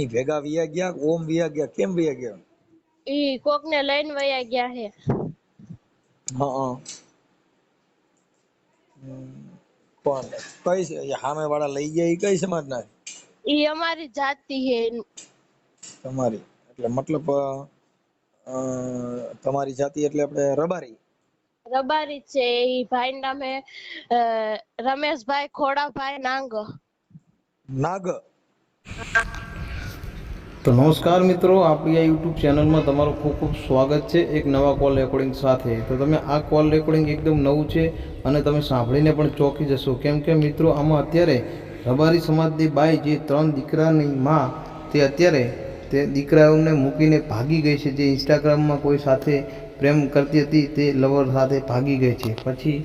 કોઈની ભેગા વિયા ગયા ઓમ વિયા ગયા કેમ વિયા ગયા? ઈ કોક ને લઈને વયા ગયા હે હા. પણ કોણ કઈ સામે વાળા લઈ ગયા ઈ કઈ સમાજના? ઈ અમારી જાતિ હે તમારી એટલે મતલબ તમારી જાતિ એટલે આપણે રબારી? રબારી છે. ઈ ભાઈ નામે રમેશભાઈ ખોડાભાઈ નાંગ. નાગ? તો નમસ્કાર મિત્રો, આપણી આ યુટ્યુબ ચેનલમાં તમારું ખૂબ ખૂબ સ્વાગત છે એક નવા કોલ રેકોર્ડિંગ સાથે. તો તમે આ કોલ રેકોર્ડિંગ એકદમ નવું છે અને તમે સાંભળીને પણ ચોંકી જશો. કેમ કે મિત્રો, આમાં અત્યારે રબારી સમાજની બાઈ જે ત્રણ દીકરાની માં તે અત્યારે તે દીકરાઓને મૂકીને ભાગી ગઈ છે. જે ઇન્સ્ટાગ્રામમાં કોઈ સાથે પ્રેમ કરતી હતી તે લવર સાથે ભાગી ગઈ છે. પછી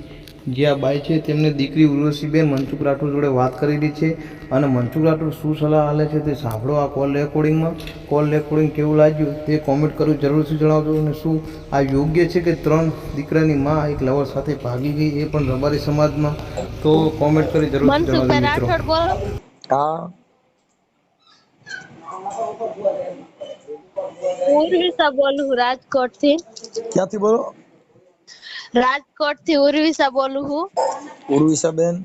જે આ બાઈ છે તેમને દીકરી ઉર્વશીબેન મનસુખ રાઠોડ જોડે વાત કરેલી છે અને મનસુખ રાઠોડ શું સલાહ આલે છે તે સાંભળો આ કોલ રેકોર્ડિંગમાં કોલ રેકોર્ડિંગ કેવું લાગ્યું તે કોમેન્ટ કરવું જરૂરથી જણાવજો અને શું આ યોગ્ય છે કે ત્રણ દીકરાની માં એક લવર સાથે ભાગી ગઈ એ પણ રબારી સમાજમાં? તો કોમેન્ટ કરી જરૂરથી મનસુખભાઈ જણાવજો મિત્રો. રાઠોડ બોલો. હા. ઉર્વિશા બોલું હું રાજકોટથી ક્યાંથી બોલો? રાજકોટથી ઉર્વિશા બોલું છું ઉર્વિશાબેન બેન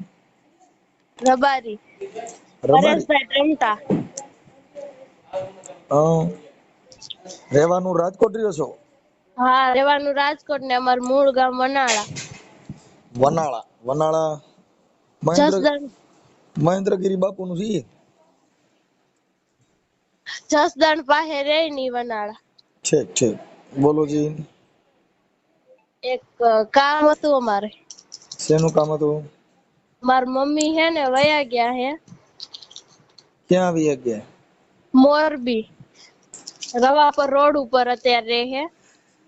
રબારી. પરેશભાઈ ટ્રમટા હા રહેવાનું રાજકોટ રહ્યો છો? હા રહેવાનું રાજકોટ ને અમારું મૂળ ગામ વનાળા. વનાળા. વનાળા મહેન્દ્ર જસદણ. બાપુ નું છે? જસદણ પાસે રે ની વનાળા. ઠીક ઠીક. બોલો જી. એક કામ હતું અમારે. શેનું કામ હતું? માર મમ્મી હે ને વયા ગયા હે. ક્યાં વયા ગયા? મોરબી. રવાપર રોડ ઉપર અત્યારે રહે હે.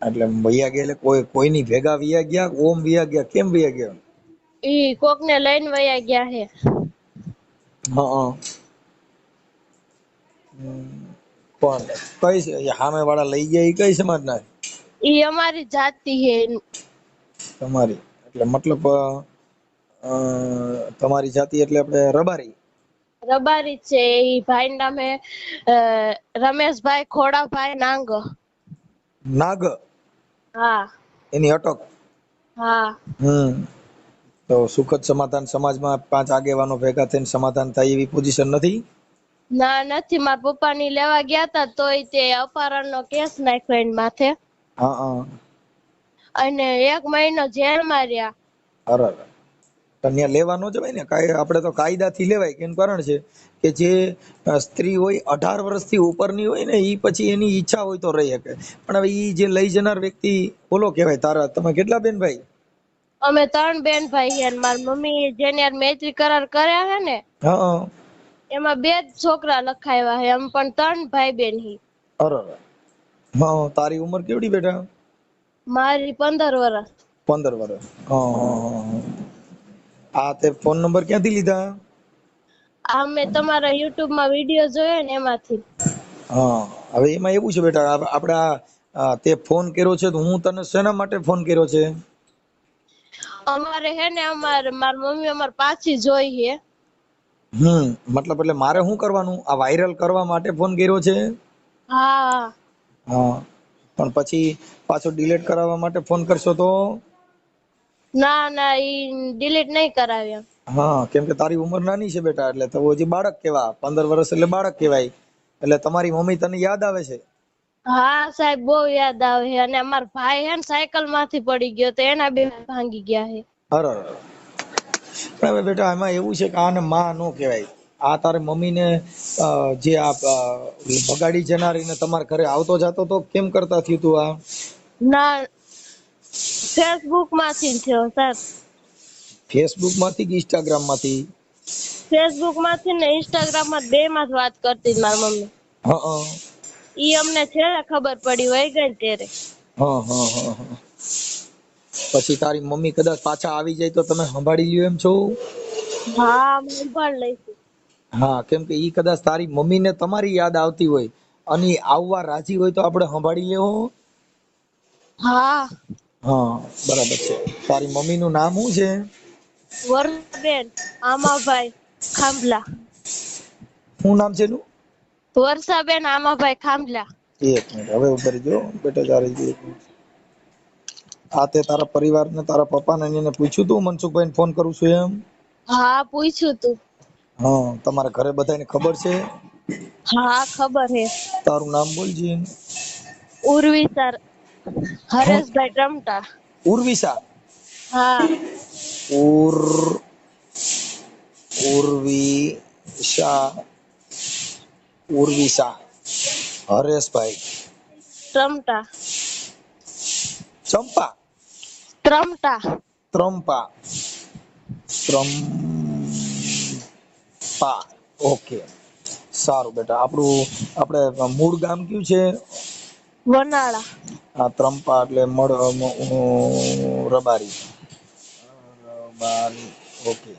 એટલે વયા ગયા એટલે કોઈ કોઈની ભેગા વયા ગયા? ઓમ વયા ગયા? કેમ વયા ગયા? ઈ કોક ને લઈને વયા ગયા હે. હા હા. પણ કઈ સામે વાળા લઈ ગયા ઈ કઈ સમાજના? ઈ અમારી જાતિ હે. તમારી. એટલે મતલબ તમારી જાતિ એટલે આપણે રબારી? રબારી છે. એ ભાઈ નામે રમેશભાઈ ખોડાભાઈ નાંગ. નાગ? હા. એની અટક? હા. હમ. તો સુખદ સમાધાન સમાજમાં પાંચ આગેવાનો ભેગા થઈને સમાધાન થાય એવી પોઝિશન નથી? ના નથી. મારા પપ્પા ની લેવા ગયા હતા તોય તે અપહરણનો કેસ નાખ્યો એની માથે. અને એક મહિનો જેલમાં રહ્યા અરે કન્યા લેવા ન જવાય ને કાય આપણે તો કાયદાથી લેવાય કે કારણ છે કે જે સ્ત્રી હોય અઢાર વર્ષથી ઉપરની હોય ને એ પછી એની ઈચ્છા હોય તો રહી શકે. પણ હવે એ જે લઈ જનાર વ્યક્તિ બોલો કહેવાય તારા તમે કેટલા બેન ભાઈ? અમે ત્રણ બેન ભાઈ છે અને મારી મમ્મી જેને મૈત્રી કરાર કર્યા હે ને હા. એમાં બે જ છોકરા લખાયા હે એમ પણ ત્રણ ભાઈ બેન હી. અરે અરે. હા તારી ઉંમર કેવડી બેટા? મારી પંદર વર્ષ પંદર વર્ષ હા આ તે ફોન નંબર ક્યાંથી લીધા? આ મેં તમારા YouTube માં વીડિયો જોયો ને એમાંથી. હા હવે એમાં એવું છે બેટા આપ- આપણે આ આ તે ફોન કર્યો છે તો હું તને શેના માટે ફોન કર્યો છે? અમારે હે ને અમારે મારી મમ્મી અમારે પાછી જોઈ હે હમ મતલબ એટલે મારે શું કરવાનું? આ વાયરલ કરવા માટે ફોન કર્યો છે? હા. હા પણ પછી પાછો ડિલીટ કરાવવા માટે ફોન કરશો તો? ના ના ઈ ડિલીટ નહીં કરાવ્યા હા કેમ કે તારી ઉંમર નાની છે બેટા એટલે તો હજી બાળક કેવા પંદર વર્ષ એટલે બાળક કેવાય. એટલે તમારી મમ્મી તને યાદ આવે છે? હા સાહેબ બહુ યાદ આવે છે. અને અમાર ભાઈ હે ને સાયકલમાંથી પડી ગયો તો એના બે ભાંગી ગયા છે. અરે. હવે બેટા એમાં એવું છે કે આને માં નો કહેવાય. આ તારી મમ્મીને જે આ બગાડી જનારી જનારીને તમારા ઘરે આવતો જાતો તો કેમ કરતા થયું તું આ? ના ફેસબુકમાંથી થયો સાહેબ. ફેસબુકમાંથી કે ઇન્સ્ટાગ્રામમાંથી ફેસબુકમાંથી ને ઇન્સ્ટાગ્રામમાં બે માં જ વાત કરતી મારી મમ્મી. હા ઈ અમને છે ખબર પડી હોય ગઈ ને ત્યારે. હા હા હા હા. પછી તારી મમ્મી કદાચ પાછા આવી જાય તો તમે સંભાળી લ્યો એમ છો? હા હું સંભાળ લઈશું. હા કેમ કે ઈ કદાચ તારી મમ્મીને તમારી યાદ આવતી હોય. અને આવવા રાજી હોય તો આપણે સંભાળી લેવો. હા. હા બરાબર છે. તારી મમ્મીનું નામ શું છે? વરસાબેન આમાભાઈ ખાંભલા. શું નામ છે એનું? વર્ષાબેન આમાભાઈ ખાંભલા. એક મિનિટ હવે ઉભરી જો. બેટા તારે એક મિનિટ આ તે તારા પરિવારને તારા પપ્પાને ને એને પૂછ્યું તું? મનસુખભાઈને ફોન કરું છું એમ? હા પૂછ્યું તું. હા તમારા ઘરે બધાને ખબર છે? હા ખબર હે. તારું નામ બોલજે ઉર્વી સર હરેશભાઈ ટ્રમટા. ઉર્વિશા? હા. ઉર ઉર્વિશા ઉર્વિશા હરેશભાઈ. ટ્રમટા. ચંપા? ત્રમટા ત્રંપા ત્રંપા ઓકે. સારું બેટા આપણું આપણે મૂળ ગામ કયું છે? વનાળા આ ત્રંપા એટલે મળ રબારી. રબારી ઓકે.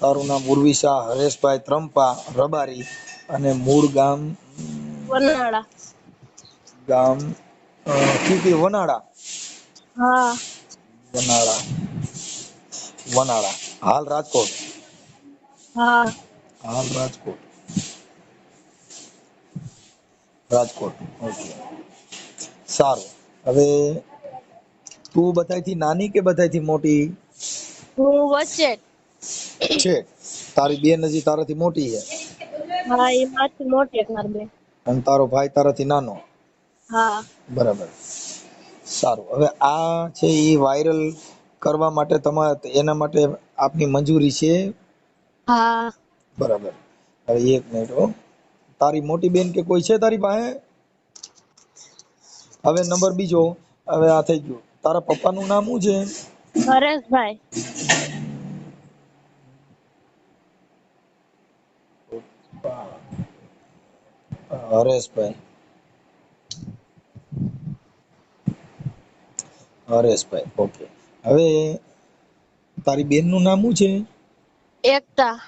તારું નામ ઉર્વિશા હરેશભાઈ ત્રંપા રબારી અને મૂળ ગામ? વનાળા ગામ કયું? વનાળા? હા. વનાળા. વનાળા. હાલ રાજકોટ. હા. હાલ રાજકોટ. રાજકોટ ઓકે. સારું. હવે તું બધાયથી નાની કે બધાયથી મોટી? હું વચ્ચે. છે. તારી બેન હજી તારાથી મોટી છે? હા એ માથી મોટી મારી બેન. અને તારો ભાઈ તારાથી નાનો? હા. બરાબર. સારું. હવે આ છે એ વાયરલ કરવા માટે તમારે એના માટે આપની મંજૂરી છે. હા. બરાબર. હવે એક મિનિટ હો. તારી મોટી બેન કે કોઈ છે તારી પાસે? હવે નંબર બીજો. હવે આ થઈ ગયું. તારા પપ્પાનું નામ શું છે? હરેશભાઈ. હરેશભાઈ. હરેશભાઈ ઓકે. હવે તારી બેનનું નામ શું છે? એકતા.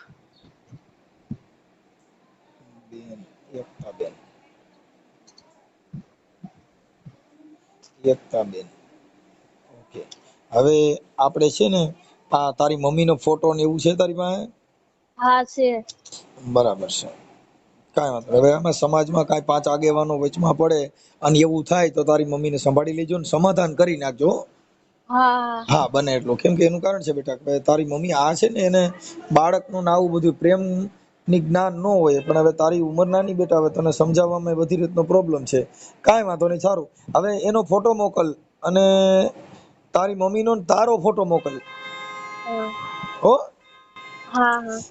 બેન એકતા બેન. એકતા બેન. ઓકે. હવે આપણે છે ને આ તારી મમ્મીનો ફોટો ને એવું છે તારી પાસે? હા છે. બરાબર છે. કાંઈ વાંધો. હવે આમાં સમાજમાં કાંઈ પાંચ આગેવાનો વચમાં પડે અને એવું થાય તો તારી મમ્મીને સંભાળી લેજો ને સમાધાન કરી નાખજો હો. બને એટલું. કેમ કે એનું કારણ છે બેટા કે તારી મમ્મી આ છે ને એને બાળકનું ને આવું બધું પ્રેમની જ્ઞાન ન હોય પણ હવે તારી ઉંમર નાની બેટા હવે તને સમજાવવામાં બધી રીતનો પ્રોબ્લેમ છે. કાંઈ વાંધો નહીં સારું. હવે એનો ફોટો મોકલ અને તારી મમ્મીનો તારો ફોટો મોકલ. હો?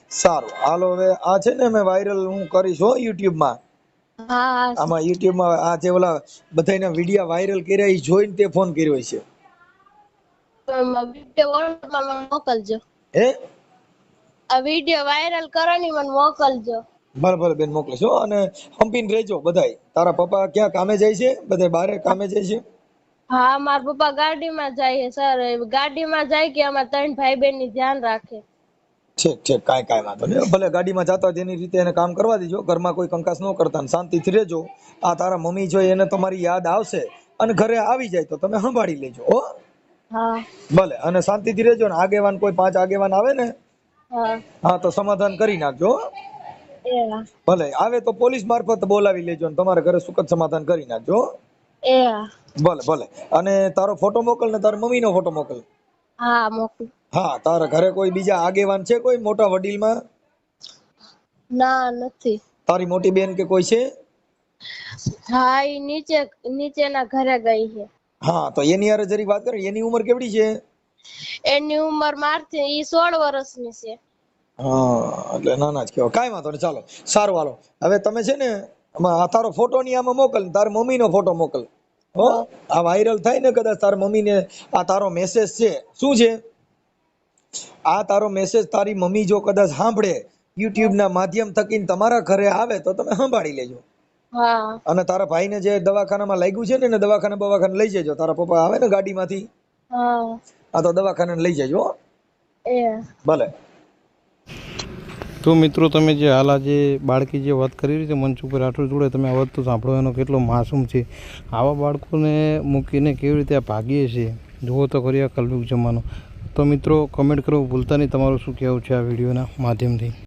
સારું. હાલો હવે આ છે ને મેં વાયરલ હું કરીશ હો યુટ્યુબમાં. આમાં યુટ્યુબમાં આ જે ઓલા બધાના વિડીયા વાયરલ કર્યા એ જોઈને તે ફોન કર્યો છે વીડિયો વોટ્સઅપમાં મને મોકલજો. હે? આ વીડિયો વાયરલ કરવાની મને મોકલજો. ભલે ભલે બેન મોકલીશ અને હંપીને રહેજો બધાય. તારા પપ્પા ક્યાં કામે જાય છે? બધા બારે કામે જાય છે? હા મારા પપ્પા ગાડીમાં જાય છે સર. ગાડીમાં જાય કે અમારા ત્રણ ભાઈ બહેનની ધ્યાન રાખે. ઠીક ઠીક કાંઈ કાંઈ વાંધો નહીં. ભલે ગાડીમાં જતા તેની રીતે એને કામ કરવા દેજો. ઘરમાં કોઈ કંકાસ ન કરતા ને શાંતિથી રહેજો. આ તારા મમ્મી જો એને તમારી યાદ આવશે અને ઘરે આવી જાય તો તમે સંભાળી લેજો હા. ભલે અને શાંતિથી રહેજો ને. આગેવાન કોઈ પાંચ આગેવાન આવે ને હા. તો સમાધાન કરી નાખજો ભલે આવે તો પોલીસ મારફત બોલાવી લેજો ને. તમારા ઘરે સુખદ સમાધાન કરી નાખજો ભલે ભલે. અને તારો ફોટો મોકલ ને તારા મમ્મીનો ફોટો મોકલ. હા મોકલ. હા તારા ઘરે કોઈ બીજા આગેવાન છે કોઈ મોટા વડીલમાં? ના નથી. તારી મોટી બેન કે કોઈ છે? હા એ નીચે નીચેના ઘરે ગઈ છે. હા તો એની હારે જરી વાત કરે એની ઉંમર કેવડી છે? એની ઉંમર મારથી ઈ સોળ વર્ષની છે. હા એટલે નાના જ કહેવાય. કાંઈ વાંધો નહીં ચાલો સારું હાલો. હવે તમે છે ને આમાં આ તારો ફોટો ની આમાં મોકલ ને મમ્મી નો ફોટો મોકલ. હો આ વાયરલ થાય ને કદાચ તાર મમ્મી ને આ તારો મેસેજ છે. શું છે? આ તારો મેસેજ તારી મમ્મી જો કદાચ સાંભળે યુટ્યુબ ના માધ્યમ થકી તમારા ઘરે આવે તો તમે સંભાળી લેજો. અને તારા ભાઈને જે દવાખાનામાં લાગ્યું છે ને એને દવાખાને બવાખાને લઈ જજો. તારા પપ્પા આવે ને ગાડીમાંથી? હા. આ તો દવાખાને લઈ જજો હો. ભલે. તો મિત્રો તમે જે હાલ આ જે બાળકી જે વાત કરી રહી છે મંચ ઉપર રાઠોડ જોડે તમે આ વાત તો સાંભળો એનો કેટલો માસૂમ છે. આવા બાળકોને મૂકીને કેવી રીતે ભાગીએ છીએ? જુઓ તો ખરી આ કલયુગ જમાનો. તો મિત્રો કમેન્ટ કરવું ભૂલતા નહીં. તમારું શું કહેવું છે આ વિડીયોના માધ્યમથી?